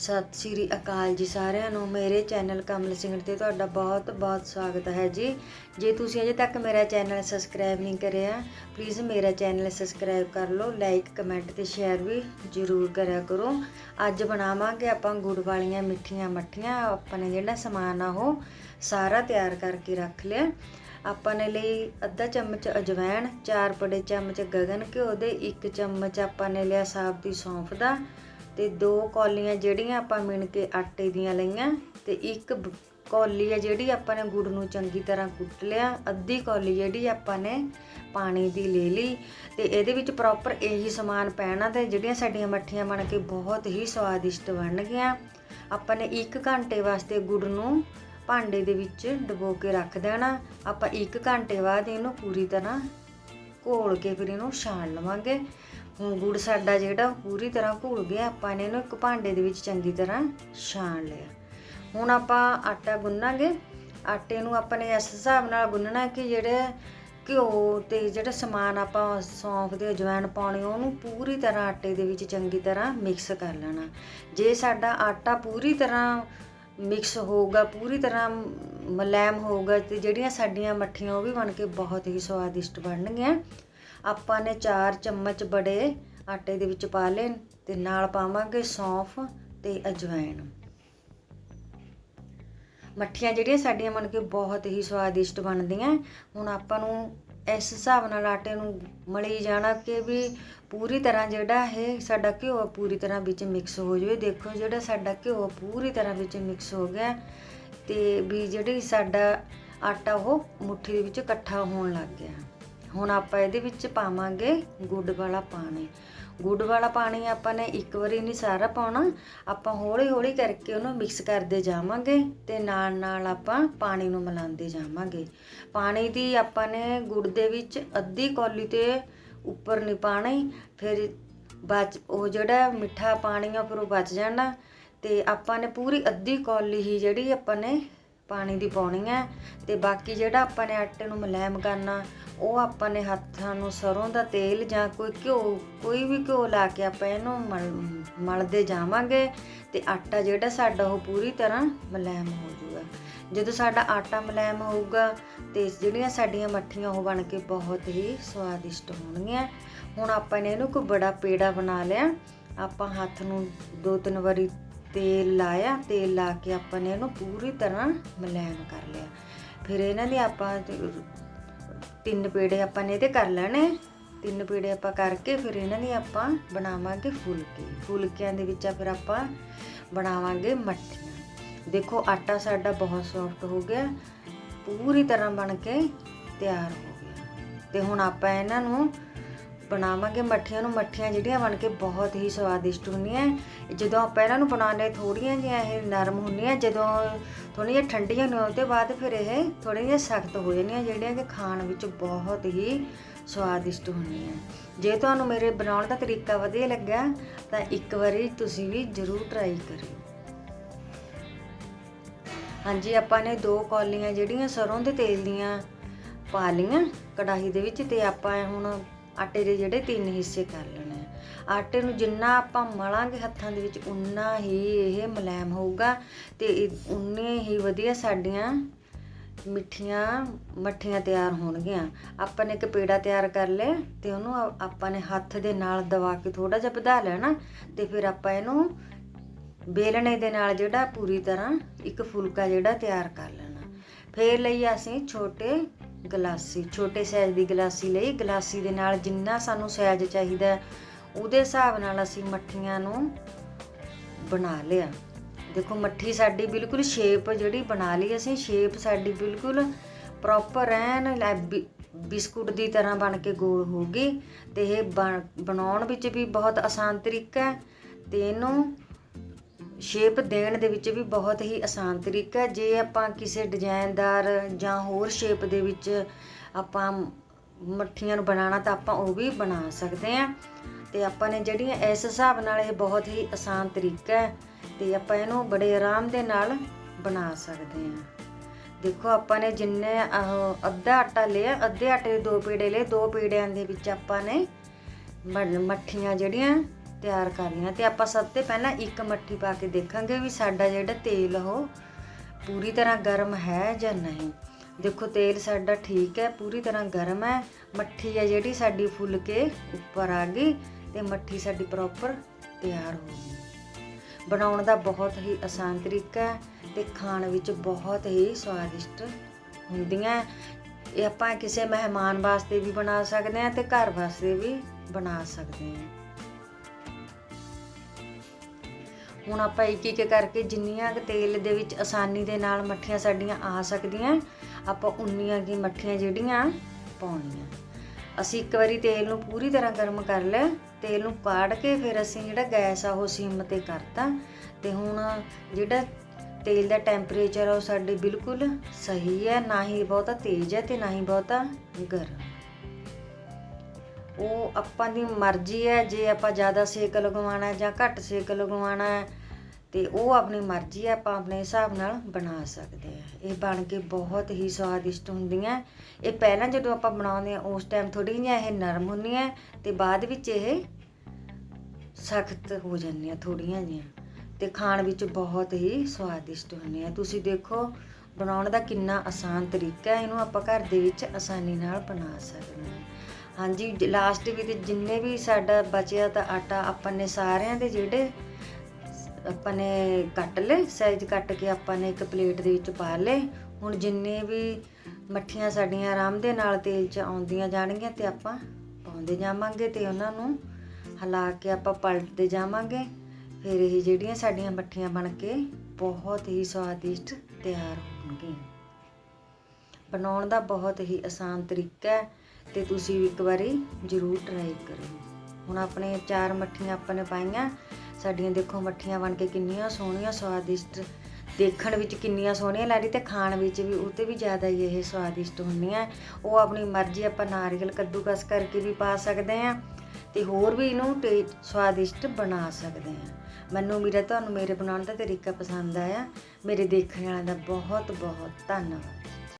ਸਤਿ ਸ਼੍ਰੀ ਅਕਾਲ ਜੀ ਸਾਰਿਆਂ ਨੂੰ। ਮੇਰੇ ਚੈਨਲ ਕਮਲ ਸਿੰਘ ਤੇ ਤੁਹਾਡਾ ਬਹੁਤ ਬਹੁਤ ਸਵਾਗਤ ਹੈ ਜੀ। ਜੇ ਤੁਸੀਂ ਅਜੇ ਤੱਕ ਮੇਰਾ ਚੈਨਲ ਸਬਸਕ੍ਰਾਈਬ ਨਹੀਂ ਕਰਿਆ ਪਲੀਜ਼ ਮੇਰਾ ਚੈਨਲ ਸਬਸਕ੍ਰਾਈਬ ਕਰ ਲਓ ਲਾਈਕ ਕਮੈਂਟ ਤੇ ਸ਼ੇਅਰ ਵੀ ਜ਼ਰੂਰ ਕਰਿਆ ਕਰੋ। ਅੱਜ ਬਣਾਵਾਂਗੇ ਆਪਾਂ ਗੁੜ ਵਾਲੀਆਂ ਮਿੱਠੀਆਂ ਮੱਠੀਆਂ। ਆਪਾਂ ਨੇ ਜਿਹੜਾ ਸਮਾਨ ਆ ਉਹ ਸਾਰਾ ਤਿਆਰ ਕਰਕੇ ਰੱਖ ਲਿਆ। ਆਪਾਂ ਨੇ ਲਈ ਅੱਧਾ ਚਮਚ ਅਜਵਾਇਣ ਚਾਰ ਬੜੇ ਚਮਚ ਗਗਨ ਘਿਓ ਦੇ, ਇੱਕ ਚਮਚ ਆਪਾਂ ਨੇ ਲਿਆ ਸਾਬਤੀ ਸੌਂਫ ਦਾ। ਤੇ ਦੋ ਕੌਲੀਆਂ ਜਿਹੜੀਆਂ ਆਪਾਂ ਮਿਣ ਕੇ ਆਟੇ ਦੀਆਂ ਲਈਆਂ ਤੇ ਇੱਕ ਕੌਲੀ ਆ ਜਿਹੜੀ ਆਪਾਂ ਨੇ ਗੁੜ ਨੂੰ ਚੰਗੀ ਤਰ੍ਹਾਂ ਕੁੱਟ ਲਿਆ, ਅੱਧੀ ਕੌਲੀ ਜਿਹੜੀ ਆਪਾਂ ਨੇ ਪਾਣੀ ਦੀ ਲੈ ਲਈ ਤੇ ਇਹਦੇ ਵਿੱਚ ਪ੍ਰੋਪਰ ਇਹੀ ਸਮਾਨ ਪੈਣਾ ਤੇ ਜਿਹੜੀਆਂ ਸਾਡੀਆਂ ਮੱਠੀਆਂ ਬਣ ਕੇ ਬਹੁਤ ਹੀ ਸਵਾਦਿਸ਼ਟ ਬਣਨਗੀਆਂ ਆਪਾਂ ਨੇ 1 ਘੰਟੇ ਵਾਸਤੇ ਗੁੜ ਨੂੰ ਭਾਂਡੇ ਦੇ ਵਿੱਚ ਡਬੋ ਕੇ ਰੱਖ ਦੇਣਾ, ਆਪਾਂ 1 ਘੰਟੇ ਬਾਅਦ ਇਹਨੂੰ ਪੂਰੀ ਤਰ੍ਹਾਂ ਘੋਲ ਕੇ ਫਿਰ ਇਹਨੂੰ ਛਾਣ ਲਵਾਂਗੇ। ਗੁੜ ਸਾਡਾ ਜਿਹੜਾ ਪੂਰੀ ਤਰ੍ਹਾਂ ਘੁਲ ਗਿਆ, ਆਪਾਂ ਨੇ ਇਹਨੂੰ ਇੱਕ ਭਾਂਡੇ ਦੇ ਵਿੱਚ ਚੰਗੀ ਤਰ੍ਹਾਂ ਛਾਣ ਲਿਆ। ਹੁਣ ਆਪਾਂ ਆਟਾ ਗੁੰਨਾਂਗੇ। ਆਟੇ ਨੂੰ ਆਪਾਂ ਨੇ ਇਸ ਹਿਸਾਬ ਨਾਲ ਗੁੰਨਣਾ ਕਿ ਜਿਹੜੇ ਘਿਓ ਤੇ ਜਿਹੜਾ ਸਮਾਨ ਆਪਾਂ ਸੌਂਫ ਦੇ ਅਜਵਾਇਣ ਪਾਉਣੇ, ਉਹਨੂੰ ਪੂਰੀ ਤਰ੍ਹਾਂ ਆਟੇ ਦੇ ਵਿੱਚ ਚੰਗੀ ਤਰ੍ਹਾਂ ਮਿਕਸ ਕਰ ਲੈਣਾ। ਜੇ ਸਾਡਾ ਆਟਾ ਪੂਰੀ ਤਰ੍ਹਾਂ ਮਿਕਸ ਹੋਊਗਾ, ਪੂਰੀ ਤਰ੍ਹਾਂ ਮਲੈਮ ਹੋਊਗਾ ਤੇ ਜਿਹੜੀਆਂ ਸਾਡੀਆਂ ਮੱਠੀਆਂ, ਉਹ ਵੀ ਬਣ ਕੇ ਬਹੁਤ ਹੀ ਸਵਾਦਿਸ਼ਟ ਬਣਨਗੀਆਂ। ਆਪਾਂ ਨੇ 4 ਚਮਚ ਬੜੇ ਆਟੇ ਦੇ ਵਿੱਚ ਪਾ ਲਏ ਤੇ ਨਾਲ ਪਾਵਾਂਗੇ ਸੌਂਫ ਤੇ ਅਜਵਾਇਣ। ਮੱਠੀਆਂ ਜਿਹੜੀਆਂ ਸਾਡੀਆਂ ਮਨ ਕੇ ਬਹੁਤ ਹੀ ਸਵਾਦਿਸ਼ਟ ਬਣਦੀਆਂ। ਹੁਣ ਆਪਾਂ ਨੂੰ ਇਸ ਹਿਸਾਬ ਨਾਲ ਆਟੇ ਨੂੰ ਮਲੀ ਜਾਣਾ ਕਿ ਵੀ ਪੂਰੀ ਤਰ੍ਹਾਂ ਜਿਹੜਾ ਇਹ ਸਾਡਾ ਘਿਓ ਪੂਰੀ ਤਰ੍ਹਾਂ ਵਿੱਚ ਮਿਕਸ ਹੋ ਜਾਵੇ। ਦੇਖੋ ਜਿਹੜਾ ਸਾਡਾ ਘਿਓ ਪੂਰੀ ਤਰ੍ਹਾਂ ਵਿੱਚ ਮਿਕਸ ਹੋ ਗਿਆ ਤੇ ਵੀ ਜਿਹੜੀ ਸਾਡਾ ਆਟਾ ਉਹ ਮੁੱਠੀ ਦੇ ਵਿੱਚ ਇਕੱਠਾ ਹੋਣ ਲੱਗ ਗਿਆ। ਹੁਣ ਆਪਾਂ ਇਹਦੇ ਵਿੱਚ ਪਾਵਾਂਗੇ ਗੁੜ ਵਾਲਾ ਪਾਣੀ। ਗੁੜ ਵਾਲਾ ਪਾਣੀ ਆਪਾਂ ਨੇ ਇੱਕ ਵਾਰੀ ਨਹੀਂ ਸਾਰਾ ਪਾਉਣਾ। ਆਪਾਂ ਹੌਲੀ ਹੌਲੀ ਕਰਕੇ ਉਹਨੂੰ ਮਿਕਸ ਕਰਦੇ ਜਾਵਾਂਗੇ ਤੇ ਨਾਲ ਨਾਲ ਆਪਾਂ ਪਾਣੀ ਨੂੰ ਮਿਲਾਉਂਦੇ ਜਾਵਾਂਗੇ। ਪਾਣੀ ਦੀ ਆਪਾਂ ਨੇ ਗੁੜ ਦੇ ਵਿੱਚ ਅੱਧੀ ਕੌਲੀ ਤੇ ਉੱਪਰ ਨਹੀਂ ਪਾਣੀ ਫਿਰ ਬਚ ਉਹ ਜਿਹੜਾ ਮਿੱਠਾ ਪਾਣੀ ਆ, ਫਿਰ ਉਹ ਬਚ ਜਾਣਾ। ਤੇ ਆਪਾਂ ਨੇ ਪੂਰੀ ਅੱਧੀ ਕੌਲੀ ਹੀ ਜਿਹੜੀ ਆਪਾਂ ਨੇ ਪਾਣੀ ਦੀ ਪਾਉਣੀ ਹੈ ਤੇ ਬਾਕੀ ਜਿਹੜਾ ਆਪਾਂ ਨੇ ਆਟੇ ਨੂੰ ਮੁਲਾਇਮ ਕਰਨਾ, ਉਹ ਆਪਾਂ ਨੇ ਹੱਥਾਂ ਨੂੰ ਸਰੋਂ ਦਾ ਤੇਲ ਜਾਂ ਕੋਈ ਘਿਓ, ਕੋਈ ਵੀ ਘਿਓ ਲਾ ਕੇ ਆਪਾਂ ਇਹਨੂੰ ਮਲ- ਮਲਦੇ ਜਾਵਾਂਗੇ ਤੇ ਆਟਾ ਜਿਹੜਾ ਸਾਡਾ ਉਹ ਪੂਰੀ ਤਰ੍ਹਾਂ ਮੁਲਾਇਮ ਹੋ ਜਾਊਗਾ। ਜਦੋਂ ਸਾਡਾ ਆਟਾ ਮੁਲਾਇਮ ਹੋਊਗਾ ਤੇ ਜਿਹੜੀਆਂ ਸਾਡੀਆਂ ਮੱਠੀਆਂ ਉਹ ਬਣ ਕੇ ਬਹੁਤ ਹੀ ਸਵਾਦਿਸ਼ਟ ਹੋਣਗੀਆਂ। ਹੁਣ ਆਪਾਂ ਨੇ ਇਹਨੂੰ ਕੋਈ ਬੜਾ ਪੇੜਾ ਬਣਾ ਲਿਆ। ਆਪਾਂ ਹੱਥ ਨੂੰ ਦੋ ਤਿੰਨ ਵਾਰੀ ਤੇਲ ਲਾਇਆ, ਤੇਲ ਲਾ ਕੇ ਆਪਾਂ ਨੇ ਇਹਨੂੰ ਪੂਰੀ ਤਰ੍ਹਾਂ ਮਲੈਮ ਕਰ ਲਿਆ। ਫਿਰ ਇਹਨਾਂ ਦੇ ਆਪਾਂ ਤਿੰਨ ਪੇੜੇ ਆਪਾਂ ਨੇ ਇਹਦੇ ਕਰ ਲੈਣੇ। ਤਿੰਨ ਪੇੜੇ ਆਪਾਂ ਕਰਕੇ ਫਿਰ ਇਹਨਾਂ ਦੀ ਆਪਾਂ ਬਣਾਵਾਂਗੇ ਫੁਲਕੇ। ਫੁਲਕਿਆਂ ਦੇ ਵਿੱਚ ਆ ਫਿਰ ਆਪਾਂ ਬਣਾਵਾਂਗੇ ਮੱਠੀਆਂ। ਦੇਖੋ ਆਟਾ ਸਾਡਾ ਬਹੁਤ ਸੌਫਟ ਹੋ ਗਿਆ, ਪੂਰੀ ਤਰ੍ਹਾਂ ਬਣ ਕੇ ਤਿਆਰ ਹੋ ਗਿਆ। ਤੇ ਹੁਣ ਆਪਾਂ ਇਹਨਾਂ ਨੂੰ ਬਣਾਵਾਂਗੇ ਮੱਠੀਆਂ ਨੂੰ। ਮੱਠੀਆਂ ਜਿਹੜੀਆਂ ਬਣ ਕੇ ਬਹੁਤ ਹੀ ਸਵਾਦਿਸ਼ਟ ਹੁੰਦੀਆਂ ਜਦੋਂ ਆਪਾਂ ਇਹਨਾਂ ਨੂੰ ਬਣਾਉਂਦੇ ਥੋੜੀਆਂ ਜਿਹੀਆਂ ਇਹ ਨਰਮ ਹੁੰਦੀਆਂ, ਜਦੋਂ ਥੋੜ੍ਹੀਆਂ ਜਿਹੀਆਂ ਠੰਡੀਆਂ ਨੇ ਉਹਦੇ ਬਾਅਦ ਫਿਰ ਇਹ ਥੋੜ੍ਹੀਆਂ ਜਿਹੀਆਂ ਸਖਤ ਹੋ ਜਾਂਦੀਆਂ, ਜਿਹੜੀਆਂ ਕਿ ਖਾਣ ਵਿੱਚ ਬਹੁਤ ਹੀ ਸਵਾਦਿਸ਼ਟ ਹੁੰਦੀਆਂ ਜੇ ਤੁਹਾਨੂੰ ਮੇਰੇ ਬਣਾਉਣ ਦਾ ਤਰੀਕਾ ਵਧੀਆ ਲੱਗਿਆ, ਤਾਂ ਇੱਕ ਵਾਰੀ ਤੁਸੀਂ ਵੀ ਜ਼ਰੂਰ ਟਰਾਈ ਕਰਿਓ। ਹਾਂਜੀ, ਆਪਾਂ ਨੇ ਦੋ ਕੌਲੀਆਂ ਜਿਹੜੀਆਂ ਸਰੋਂ ਦੇ ਤੇਲ ਦੀਆਂ ਪਾ ਲਈਆਂ, ਕੜਾਹੀ ਦੇ ਵਿੱਚ ਤੇ ਆਪਾਂ ਹੁਣ ਆਟੇ ਦੇ ਜਿਹੜੇ ਤਿੰਨ ਹਿੱਸੇ ਕਰ ਲੈਣੇ ਆਟੇ ਨੂੰ ਜਿੰਨਾ ਆਪਾਂ ਮਲਾਂਗੇ ਹੱਥਾਂ ਦੇ ਵਿੱਚ, ਉਨਾ ਹੀ ਇਹ ਮੁਲਾਇਮ ਹੋਊਗਾ ਤੇ ਇਹ- ਉਨੇ ਹੀ ਵਧੀਆ ਸਾਡੀਆਂ ਮਿੱਠੀਆਂ ਮੱਠੀਆਂ ਤਿਆਰ ਹੋਣਗੀਆਂ। ਆਪਾਂ ਨੇ ਇੱਕ ਪੇੜਾ ਤਿਆਰ ਕਰ ਲਿਆ ਤੇ ਉਹਨੂੰ ਆਪਾਂ ਨੇ ਹੱਥ ਦੇ ਨਾਲ ਦਬਾ ਕੇ ਥੋੜਾ ਜਿਹਾ ਵਧਾ ਲੈਣਾ ਤੇ ਫਿਰ ਆਪਾਂ ਇਹਨੂੰ ਬੇਲਣੇ ਦੇ ਨਾਲ ਜਿਹੜਾ ਪੂਰੀ ਤਰ੍ਹਾਂ ਇੱਕ ਫੁਲਕਾ ਜਿਹੜਾ ਤਿਆਰ ਕਰ ਲੈਣਾ। ਫੇਰ ਲਈ ਅਸੀਂ ਛੋਟੇ ਗਲਾਸੀ, ਛੋਟੇ ਸਾਈਜ਼ ਦੀ ਗਲਾਸੀ ਲਈ। ਗਲਾਸੀ ਦੇ ਨਾਲ ਜਿੰਨਾ ਸਾਨੂੰ ਸਾਈਜ਼ ਚਾਹੀਦਾ, ਉਹਦੇ ਹਿਸਾਬ ਨਾਲ ਅਸੀਂ ਮੱਠੀਆਂ ਨੂੰ ਬਣਾ ਲਿਆ। ਦੇਖੋ, ਮੱਠੀ ਸਾਡੀ ਬਿਲਕੁਲ ਸ਼ੇਪ ਜਿਹੜੀ ਬਣਾ ਲਈ ਅਸੀਂ ਸ਼ੇਪ ਸਾਡੀ ਬਿਲਕੁਲ ਪ੍ਰੋਪਰ ਐਨ ਬਿ- ਬਿਸਕੁਟ ਦੀ ਤਰ੍ਹਾਂ ਬਣ ਕੇ ਗੋਲ ਹੋ ਗਈ। ਤੇ ਇਹ ਬਣ- ਬਣਾਉਣ ਵਿੱਚ ਵੀ ਬਹੁਤ ਆਸਾਨ ਤਰੀਕਾ ਹੈ। ਤੇ ਇਹਨੂੰ ਸ਼ੇਪ ਦੇਣ ਦੇ ਵਿੱਚ ਵੀ ਬਹੁਤ ਹੀ ਆਸਾਨ ਤਰੀਕਾ ਹੈ। ਜੇ ਆਪਾਂ ਕਿਸੇ ਡਿਜ਼ਾਈਨਦਾਰ ਜਾਂ ਹੋਰ ਸ਼ੇਪ ਦੇ ਵਿੱਚ ਆਪਾਂ ਮੱਠੀਆਂ ਨੂੰ ਬਣਾਉਣਾ ਤਾਂ ਆਪਾਂ ਉਹ ਵੀ ਬਣਾ ਸਕਦੇ ਹਾਂ। ਤੇ ਆਪਾਂ ਨੇ ਜਿਹੜੀਆਂ ਇਸ ਹਿਸਾਬ ਨਾਲ ਇਹ ਬਹੁਤ ਹੀ ਆਸਾਨ ਤਰੀਕਾ ਹੈ ਤੇ ਆਪਾਂ ਇਹਨੂੰ ਬੜੇ ਆਰਾਮ ਦੇ ਨਾਲ ਬਣਾ ਸਕਦੇ ਹਾਂ। ਦੇਖੋ ਆਪਾਂ ਨੇ ਜਿੰਨੇ ਅੱਧਾ ਆਟਾ ਲਿਆ, ਅੱਧੇ ਆਟੇ ਦੇ ਦੋ ਪੇੜੇ ਲਏ, ਦੋ ਪੇੜਿਆਂ ਦੇ ਵਿੱਚ ਆਪਾਂ ਨੇ ਮ- ਮੱਠੀਆਂ ਜਿਹੜੀਆਂ ਤਿਆਰ ਕਰਨੀਆਂ ਤੇ ਆਪਾਂ ਸਭ ਤੋਂ ਪਹਿਲਾਂ ਇੱਕ ਮੱਠੀ ਪਾ ਕੇ ਦੇਖਾਂਗੇ ਵੀ ਸਾਡਾ ਜਿਹੜਾ ਤੇਲ ਉਹ ਪੂਰੀ ਤਰ੍ਹਾਂ ਗਰਮ ਹੈ ਜਾਂ ਨਹੀਂ। ਦੇਖੋ ਤੇਲ ਸਾਡਾ ਠੀਕ ਹੈ, ਪੂਰੀ ਤਰ੍ਹਾਂ ਗਰਮ ਹੈ। ਮੱਠੀ ਹੈ ਜਿਹੜੀ ਸਾਡੀ ਫੁੱਲ ਕੇ ਉੱਪਰ ਆ ਗਈ ਤੇ ਮੱਠੀ ਸਾਡੀ ਪ੍ਰੋਪਰ ਤਿਆਰ ਹੋ ਗਈ। ਬਣਾਉਣ ਦਾ ਬਹੁਤ ਹੀ ਆਸਾਨ ਤਰੀਕਾ ਹੈ ਤੇ ਖਾਣ ਵਿੱਚ ਬਹੁਤ ਹੀ ਸਵਾਦਿਸ਼ਟ ਹੁੰਦੀਆਂ ਇਹ ਆਪਾਂ ਕਿਸੇ ਮਹਿਮਾਨ ਵਾਸਤੇ ਵੀ ਬਣਾ ਸਕਦੇ ਹਾਂ ਤੇ ਘਰ ਵਾਸਤੇ ਵੀ ਬਣਾ ਸਕਦੇ ਹਾਂ। ਹੁਣ ਆਪਾਂ ਇੱਕ ਇੱਕ ਕਰਕੇ ਜਿੰਨੀਆਂ ਕੁ ਤੇਲ ਦੇ ਵਿੱਚ ਆਸਾਨੀ ਦੇ ਨਾਲ ਮੱਠੀਆਂ ਸਾਡੀਆਂ ਆ ਸਕਦੀਆਂ, ਆਪਾਂ ਉਨੀਆਂ ਕੀ ਮੱਠੀਆਂ ਜਿਹੜੀਆਂ ਪਾਉਣੀਆਂ। ਅਸੀਂ ਇੱਕ ਵਾਰੀ ਤੇਲ ਨੂੰ ਪੂਰੀ ਤਰ੍ਹਾਂ ਗਰਮ ਕਰ ਲਿਆ, ਤੇਲ ਨੂੰ ਕਾੜ ਕੇ ਫਿਰ ਅਸੀਂ ਜਿਹੜਾ ਗੈਸ ਆ ਉਹ ਸਿਮ ਤੇ ਕਰਤਾ। ਤੇ ਹੁਣ ਜਿਹੜਾ ਤੇਲ ਦਾ ਟੈਂਪਰੇਚਰ ਆ ਉਹ ਸਾਡੇ ਬਿਲਕੁਲ ਸਹੀ ਹੈ, ਨਾ ਹੀ ਬਹੁਤਾ ਤੇਜ਼ ਹੈ ਤੇ ਨਾ ਹੀ ਬਹੁਤਾ ਗਰਮ। ਉਹ ਆਪਾਂ ਦੀ ਮਰਜ਼ੀ ਹੈ, ਜੇ ਆਪਾਂ ਜ਼ਿਆਦਾ ਸੇਕ ਲਗਵਾਉਣਾ ਜਾਂ ਘੱਟ ਸੇਕ ਲਗਵਾਉਣਾ ਹੈ, ਤੇ ਉਹ ਆਪਣੀ ਮਰਜ਼ੀ ਹੈ, ਆਪਾਂ ਆਪਣੇ ਹਿਸਾਬ ਨਾਲ ਬਣਾ ਸਕਦੇ ਆ ਇਹ ਬਣ ਕੇ ਬਹੁਤ ਹੀ ਸਵਾਦਿਸ਼ਟ ਹੁੰਦੀਆਂ ਇਹ ਪਹਿਲਾਂ ਜਦੋਂ ਆਪਾਂ ਬਣਾਉਂਦੇ ਆ ਉਸ ਟਾਈਮ ਥੋੜੀ ਜਿਹੀਆਂ ਇਹ ਨਰਮ ਹੁੰਦੀਆਂ ਤੇ ਬਾਅਦ ਵਿੱਚ ਇਹ ਸਖਤ ਹੋ ਜਾਂਦੀਆਂ ਥੋੜੀਆਂ ਜਿਹੀਆਂ। ਤੇ ਖਾਣ ਵਿੱਚ ਬਹੁਤ ਹੀ ਸਵਾਦਿਸ਼ਟ ਹੁੰਦੀਆਂ ਤੁਸੀਂ ਦੇਖੋ, ਬਣਾਉਣ ਦਾ ਕਿੰਨਾ ਆਸਾਨ ਤਰੀਕਾ ਹੈ, ਇਹਨੂੰ ਆਪਾਂ ਘਰ ਦੇ ਵਿੱਚ ਆਸਾਨੀ ਨਾਲ ਬਣਾ ਸਕਦੇ ਹਾਂ। ਹਾਂਜੀ ਲਾਸਟ ਵੀ ਵਿੱਚ ਜਿੰਨੇ ਵੀ ਸਾਡਾ ਬਚਿਆ ਤਾਂ ਆਟਾ ਆਪਾਂ ਨੇ ਸਾਰਿਆਂ ਦੇ ਜਿਹੜੇ ਆਪਾਂ ਨੇ ਕੱਟ ਲਏ ਸਾਈਜ਼ ਕੱਟ ਕੇ ਆਪਾਂ ਨੇ ਇੱਕ ਪਲੇਟ ਦੇ ਵਿੱਚ ਪਾ ਲਏ। ਹੁਣ ਜਿੰਨੇ ਵੀ ਮੱਠੀਆਂ ਸਾਡੀਆਂ ਆਰਾਮ ਦੇ ਨਾਲ ਤੇਲ 'ਚ ਆਉਂਦੀਆਂ ਜਾਣਗੀਆਂ ਤੇ ਆਪਾਂ ਪਾਉਂਦੇ ਜਾਵਾਂਗੇ ਤੇ ਉਹਨਾਂ ਨੂੰ ਹਿਲਾ ਕੇ ਆਪਾਂ ਪਲਟਦੇ ਜਾਵਾਂਗੇ। ਫਿਰ ਇਹ ਜਿਹੜੀਆਂ ਸਾਡੀਆਂ ਮੱਠੀਆਂ ਬਣ ਕੇ ਬਹੁਤ ਹੀ ਸਵਾਦਿਸ਼ਟ ਤਿਆਰ ਹੋਣਗੀਆਂ। ਬਣਾਉਣ ਦਾ ਬਹੁਤ ਹੀ ਆਸਾਨ ਤਰੀਕਾ ਹੈ। ਤੇ ਤੁਸੀਂ ਵੀ ਇੱਕ ਵਾਰੀ ਜ਼ਰੂਰ ਟਰਾਈ ਕਰੋ। ਹੁਣ ਆਪਣੇ ਚਾਰ ਮੱਠੀਆਂ ਆਪਾਂ ਨੇ ਪਾਈਆਂ। ਸਾਡੀਆਂ ਦੇਖੋ ਮੱਠੀਆਂ ਬਣ ਕੇ ਕਿੰਨੀਆਂ ਸੋਹਣੀਆਂ, ਸਵਾਦਿਸ਼ਟ। ਦੇਖਣ ਵਿੱਚ ਕਿੰਨੀਆਂ ਸੋਹਣੀਆਂ ਲੱਗਦੀ ਤੇ ਖਾਣ ਵਿੱਚ ਵੀ, ਉਹ ਤੇ ਵੀ ਜ਼ਿਆਦਾ ਹੀ ਇਹ ਸਵਾਦਿਸ਼ਟ ਹੁੰਦੀਆਂ। ਉਹ ਆਪਣੀ ਮਰਜ਼ੀ ਆਪਾਂ ਨਾਰੀਅਲ ਕੱਦੂਕਸ ਕਰਕੇ ਵੀ ਪਾ ਸਕਦੇ ਹਾਂ ਤੇ ਹੋਰ ਵੀ ਇਹਨੂੰ ਟੇ ਸਵਾਦਿਸ਼ਟ ਬਣਾ ਸਕਦੇ ਹਾਂ। ਮੈਨੂੰ ਮੇਰਾ ਤੁਹਾਨੂੰ ਮੇਰੇ ਬਣਾਉਣ ਦਾ ਤਰੀਕਾ ਪਸੰਦ ਆਇਆ। ਮੇਰੇ ਦੇਖਣ ਵਾਲਿਆਂ ਦਾ ਬਹੁਤ ਬਹੁਤ ਧੰਨਵਾਦ।